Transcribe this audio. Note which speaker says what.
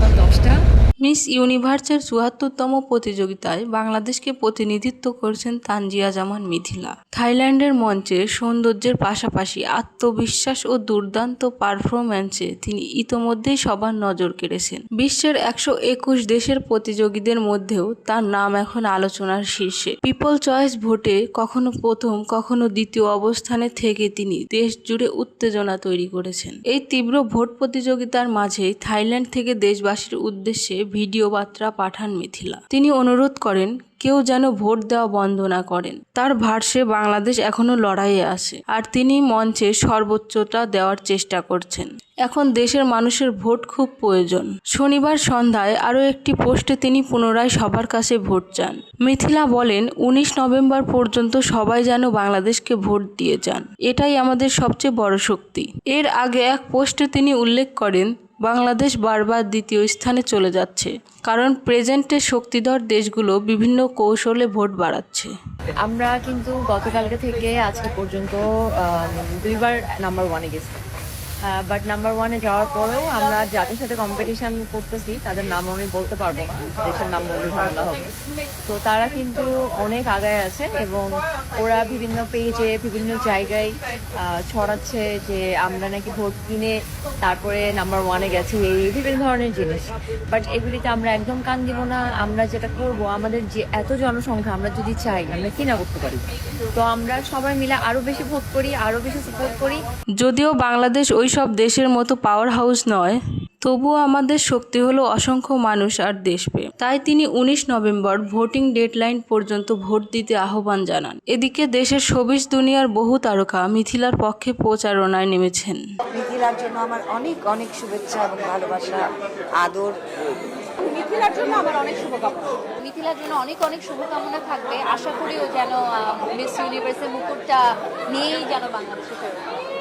Speaker 1: সকাল দশটা মিস ইউনিভার্সের চুয়াত্তরতম প্রতিযোগিতায় বাংলাদেশকে প্রতিনিধিত্ব করছেন তানজিয়া জামান মিথিলা। থাইল্যান্ডের মঞ্চে সৌন্দর্যের পাশাপাশি আত্মবিশ্বাস ও দুর্দান্ত পারফরম্যান্সে তিনি ইতোমধ্যেই সবার নজর কেড়েছেন। বিশ্বের একশো একুশ দেশের প্রতিযোগীদের মধ্যেও তার নাম এখন আলোচনার শীর্ষে। পিপল চয়েস ভোটে কখনো প্রথম, কখনো দ্বিতীয় অবস্থানে থেকে তিনি দেশ জুড়ে উত্তেজনা তৈরি করেছেন। এই তীব্র ভোট প্রতিযোগিতার মাঝেই থাইল্যান্ড থেকে দেশবাসীর উদ্দেশ্যে ভিডিও বার্তা পাঠান মিথিলা। তিনি অনুরোধ করেন, কেউ যেন ভোট দেওয়া বন্ধ না করেন। তার ভাষ্যে বাংলাদেশ এখনও লড়াইয়ে আছে আর তিনি মঞ্চে সর্বোচ্চটা দেওয়ার চেষ্টা করছেন। এখন দেশের মানুষের ভোট খুব প্রয়োজন। শনিবার সন্ধ্যায় আরও একটি পোস্টে তিনি পুনরায় সবার কাছে ভোট চান। মিথিলা বলেন, উনিশ নভেম্বর পর্যন্ত সবাই যেন বাংলাদেশকে ভোট দিয়ে যান। এটাই আমাদের সবচেয়ে বড় শক্তি। এর আগে এক পোস্টে তিনি উল্লেখ করেন বাংলাদেশ বারবার দ্বিতীয় স্থানে চলে যাচ্ছে, কারণ প্রেজেন্টে শক্তিধর দেশগুলো বিভিন্ন কৌশলে ভোট বাড়াচ্ছে।
Speaker 2: আমরা কিন্তু গতকালকে থেকে আজকে পর্যন্ত দুইবার নাম্বার ওয়ানে গেছি। বাট নাম্বার ওয়ানে যাওয়ার পরেও আমরা যাদের সাথে কম্পিটিশন করতেছি, তাদের নাম আমি বলতে পারব না। দেশের নাম বললে ঝামেলা হবে। তো তারা কিন্তু অনেক আগায় আছে এবং ওরা বিভিন্ন পেজে বিভিন্ন জায়গায় ছড়াচ্ছে যে আমরা নাকি ভোট কিনে তারপরে নাম্বার ওয়ানে গেছি, এই বিভিন্ন ধরনের জিনিস। বাট এগুলিতে আমরা একদম কান দিব না। আমরা যেটা করব, আমাদের যে এত জনসংখ্যা, আমরা যদি চাই, আমরা কিনা করতে পারি। তো আমরা সবাই মিলে আরও বেশি ভোট করি আরও বেশি সাপোর্ট করি।
Speaker 1: যদিও বাংলাদেশ ওই সব দেশের মতো পাওয়ার হাউস নয়। তবুও আমাদের শক্তি হলো অসংখ্য মানুষ আর দেশপ্রেম। তাই তিনি উনিশ নভেম্বর ভোটিং ডেডলাইন পর্যন্ত ভোট দিতে আহ্বান জানান। এদিকে দেশের সবিজ দুনিয়ার বহু তারকা মিথিলার পক্ষে প্রচারণায় নেমেছেন।
Speaker 3: মিথিলার জন্য আমার অনেক অনেক শুভেচ্ছা এবং ভালোবাসা আদর।
Speaker 4: মিথিলার জন্য আমার অনেক শুভকামনা। মিথিলার জন্য অনেক অনেক শুভকামনা থাকবে। আশা করিও যেন মিস ইউনিভার্সের মুকুটটা নিয়েই যেন বাংলাদেশে